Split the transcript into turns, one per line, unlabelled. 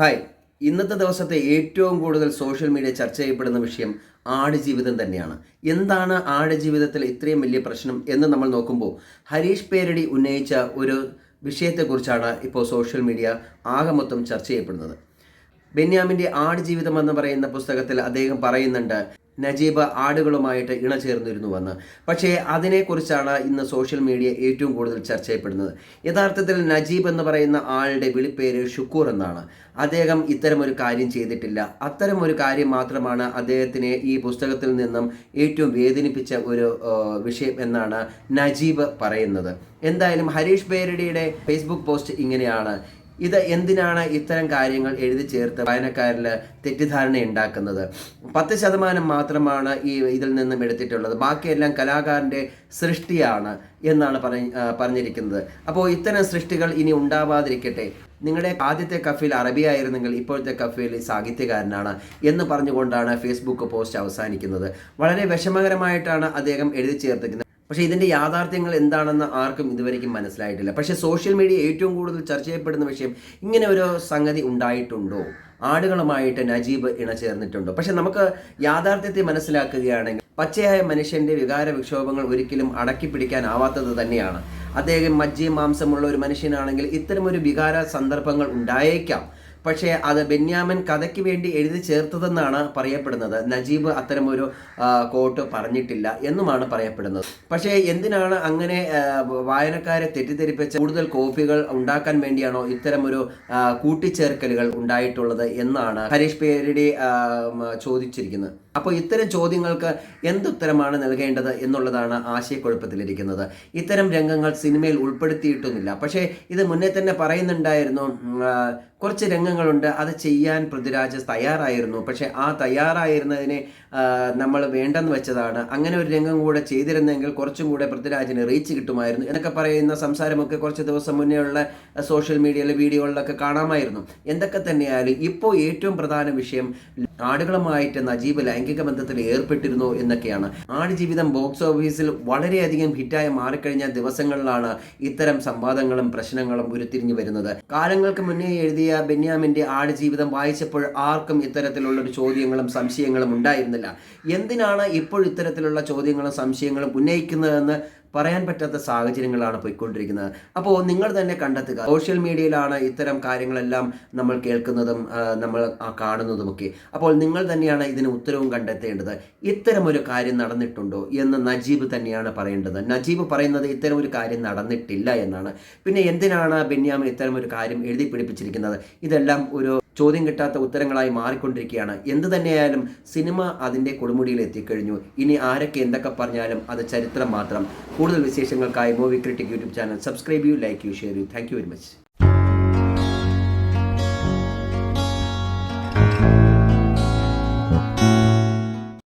Hi. ഇന്നത്തെ ദിവസത്തെ ഏറ്റവും കൂടുതൽ സോഷ്യൽ മീഡിയ ചർച്ച ചെയ്യപ്പെടുന്ന വിഷയം ആടുജീവിതം തന്നെയാണ്. എന്താണ് ആടുജീവിതത്തിൽ ഇത്രയും വലിയ പ്രശ്നം എന്ന് നമ്മൾ നോക്കുമ്പോൾ ഹരീഷ് പേരടി ഉന്നയിച്ച ഒരു വിഷയത്തെക്കുറിച്ചാണ് ഇപ്പോൾ സോഷ്യൽ മീഡിയ ആകെ മൊത്തം ചർച്ച ചെയ്യപ്പെടുന്നത്. ബെന്യാമിന്റെ ആടുജീവിതം എന്ന് പറയുന്ന പുസ്തകത്തിൽ അദ്ദേഹം പറയുന്നുണ്ട് നജീബ് ആടുകളുമായിട്ട് ഇണചേർന്നിരുന്നുവെന്ന് പക്ഷേ അതിനെക്കുറിച്ചാണ് ഇന്ന് സോഷ്യൽ മീഡിയ ഏറ്റവും കൂടുതൽ ചർച്ച ചെയ്യപ്പെടുന്നത്. യഥാർത്ഥത്തിൽ നജീബ് എന്ന് പറയുന്ന ആളുടെ വിളിപ്പേര് ഷുക്കൂർ എന്നാണ്. അദ്ദേഹം ഇത്തരമൊരു കാര്യം ചെയ്തിട്ടില്ല. അത്തരം ഒരു കാര്യം മാത്രമാണ് അദ്ദേഹത്തിനെ ഈ പുസ്തകത്തിൽ നിന്നും ഏറ്റവും വേദനിപ്പിച്ച ഒരു വിഷയം എന്നാണ് നജീബ് പറയുന്നത്. എന്തായാലും ഹരീഷ് ബേരടിയുടെ ഫേസ്ബുക്ക് പോസ്റ്റ് ഇങ്ങനെയാണ്. ഇത് എന്തിനാണ് ഇത്തരം കാര്യങ്ങൾ എഴുതി ചേർത്ത് വായനക്കാരിൽ തെറ്റിദ്ധാരണ ഉണ്ടാക്കുന്നത് പത്ത് ശതമാനം മാത്രമാണ് ഈ ഇതിൽ നിന്നും എടുത്തിട്ടുള്ളത്. ബാക്കിയെല്ലാം കലാകാരന്റെ സൃഷ്ടിയാണ് എന്നാണ് പറഞ്ഞ പറഞ്ഞിരിക്കുന്നത്. അപ്പോൾ ഇത്തരം സൃഷ്ടികൾ ഇനി ഉണ്ടാവാതിരിക്കട്ടെ. നിങ്ങളുടെ ആദ്യത്തെ കഫിൽ അറബി ആയിരുന്നെങ്കിൽ ഇപ്പോഴത്തെ കഫിൽ സാഹിത്യകാരനാണ് എന്ന് പറഞ്ഞുകൊണ്ടാണ് ഫേസ്ബുക്ക് പോസ്റ്റ് അവസാനിക്കുന്നത്. വളരെ വിഷമകരമായിട്ടാണ് അദ്ദേഹം എഴുതി ചേർത്തിരിക്കുന്നത്. പക്ഷേ ഇതിന്റെ യാഥാർത്ഥ്യങ്ങൾ എന്താണെന്ന് ആർക്കും ഇതുവരെയ്ക്കും മനസ്സിലായിട്ടില്ല. പക്ഷേ സോഷ്യൽ മീഡിയ ഏറ്റവും കൂടുതൽ ചർച്ച ചെയ്യപ്പെടുന്ന വിഷയം ഇങ്ങനെ ഒരു സംഗതി ഉണ്ടായിട്ടുണ്ടോ? ആടുകളുമായിട്ട് നജീബ് ഇണചേർന്നിട്ടുണ്ടോ? പക്ഷെ നമുക്ക് യാഥാർത്ഥ്യത്തെ മനസ്സിലാക്കുകയാണെങ്കിൽ പച്ചയായ മനുഷ്യന്റെ വികാര വിക്ഷോഭങ്ങൾ ഒരിക്കലും അടക്കി പിടിക്കാനാവാത്തത് തന്നെയാണ്. അദ്ദേഹം മജ്ജി മാംസമുള്ള ഒരു മനുഷ്യനാണെങ്കിൽ ഇത്തരമൊരു വികാര സന്ദർഭങ്ങൾ ഉണ്ടായേക്കാം. പക്ഷേ അത് ബെന്യാമൻ കഥയ്ക്ക് വേണ്ടി എഴുതി ചേർത്തതെന്നാണ് പറയപ്പെടുന്നത്. നജീബ് അത്തരമൊരു കോട്ട് പറഞ്ഞിട്ടില്ല എന്നുമാണ് പറയപ്പെടുന്നത്. പക്ഷേ എന്തിനാണ് അങ്ങനെ വായനക്കാരെ തെറ്റിദ്ധരിപ്പിച്ച കൂടുതൽ കോപ്പികൾ ഉണ്ടാക്കാൻ വേണ്ടിയാണോ ഇത്തരമൊരു കൂട്ടിച്ചേർക്കലുകൾ ഉണ്ടായിട്ടുള്ളത് എന്നാണ് ഹരീഷ് പേരുടെ ചോദിച്ചിരിക്കുന്നത്. അപ്പോൾ ഇത്തരം ചോദ്യങ്ങൾക്ക് എന്തുത്തരമാണ് നൽകേണ്ടത് എന്നുള്ളതാണ് ആശയക്കുഴപ്പത്തിലിരിക്കുന്നത്. ഇത്തരം രംഗങ്ങൾ സിനിമയിൽ ഉൾപ്പെടുത്തിയിട്ടൊന്നുമില്ല പക്ഷേ ഇത് മുന്നേ തന്നെ പറയുന്നുണ്ടായിരുന്നു കുറച്ച് ആ, കുറച്ച് അത് ചെയ്യാൻ പൃഥ്വിരാജ് തയ്യാറായിരുന്നു. പക്ഷെ ആ തയ്യാറായിരുന്നതിനെ നമ്മൾ വേണ്ടെന്ന് വെച്ചതാണ്. അങ്ങനെ ഒരു രംഗം കൂടെ ചെയ്തിരുന്നെങ്കിൽ കുറച്ചും കൂടെ പൃഥ്വിരാജിന് റീച്ച് കിട്ടുമായിരുന്നു എന്നൊക്കെ പറയുന്ന സംസാരമൊക്കെ കുറച്ച് ദിവസം മുന്നേ ഉള്ള സോഷ്യൽ മീഡിയയിലെ വീഡിയോകളിലൊക്കെ കാണാമായിരുന്നു. എന്തൊക്കെ തന്നെയായാലും ഇപ്പോൾ ഏറ്റവും പ്രധാന വിഷയം ആടുകളുമായിട്ട് നജീബ് ലൈംഗിക ബന്ധത്തിൽ ഏർപ്പെട്ടിരുന്നു എന്നൊക്കെയാണ്. ആടുജീവിതം ബോക്സ് ഓഫീസിൽ വളരെയധികം ഹിറ്റായി മാറിക്കഴിഞ്ഞ ദിവസങ്ങളിലാണ് ഇത്തരം സംവാദങ്ങളും പ്രശ്നങ്ങളും ഉരുത്തിരിഞ്ഞു വരുന്നത്. കാലങ്ങൾക്ക് മുന്നേ എഴുതിയ ബെന്യാമിന്റെ ആടുജീവിതം വായിച്ചപ്പോൾ ആർക്കും ഇത്തരത്തിലുള്ള ഒരു ചോദ്യങ്ങളും സംശയങ്ങളും ഉണ്ടായിരുന്നില്ല. എന്തിനാണ് ഇപ്പോൾ ഇത്തരത്തിലുള്ള ചോദ്യങ്ങളും സംശയങ്ങളും ഉന്നയിക്കുന്നതെന്ന് പറയാൻ പറ്റാത്ത സാഹചര്യങ്ങളാണ് പോയിക്കൊണ്ടിരിക്കുന്നത്? അപ്പോൾ നിങ്ങൾ തന്നെ കണ്ടെത്തുക. സോഷ്യൽ മീഡിയയിലാണ് ഇത്തരം കാര്യങ്ങളെല്ലാം നമ്മൾ കേൾക്കുന്നതും നമ്മൾ കാണുന്നതുമൊക്കെ. അപ്പോൾ നിങ്ങൾ തന്നെയാണ് ഇതിന് ഉത്തരവും കണ്ടെത്തേണ്ടത്. ഇത്തരം ഒരു കാര്യം നടന്നിട്ടുണ്ടോ എന്ന് നജീബ് തന്നെയാണ് പറയേണ്ടത്. നജീബ് പറയുന്നത് ഇത്തരം ഒരു കാര്യം നടന്നിട്ടില്ല എന്നാണ്. പിന്നെ എന്തിനാണ് ബെന്യാമിൻ ഇത്തരം ഒരു കാര്യം എഴുതി പിടിപ്പിച്ചിരിക്കുന്നത്? ഇതെല്ലാം ഒരു ചോദ്യം കിട്ടാത്ത ഉത്തരങ്ങളായി മാറിക്കൊണ്ടിരിക്കുകയാണ്. എന്ത് തന്നെയായാലും സിനിമ അതിന്റെ കൊടുമുടിയിൽ എത്തിക്കഴിഞ്ഞു. ഇനി ആരൊക്കെ എന്തൊക്കെ പറഞ്ഞാലും അത് ചരിത്രം മാത്രം. കൂടുതൽ വിശേഷങ്ങൾക്കായി movie critic YouTube channel subscribe ചെയ്യൂ ലൈക്ക് ചെയ്യൂ ഷെയർ ചെയ്യൂ. Thank you very much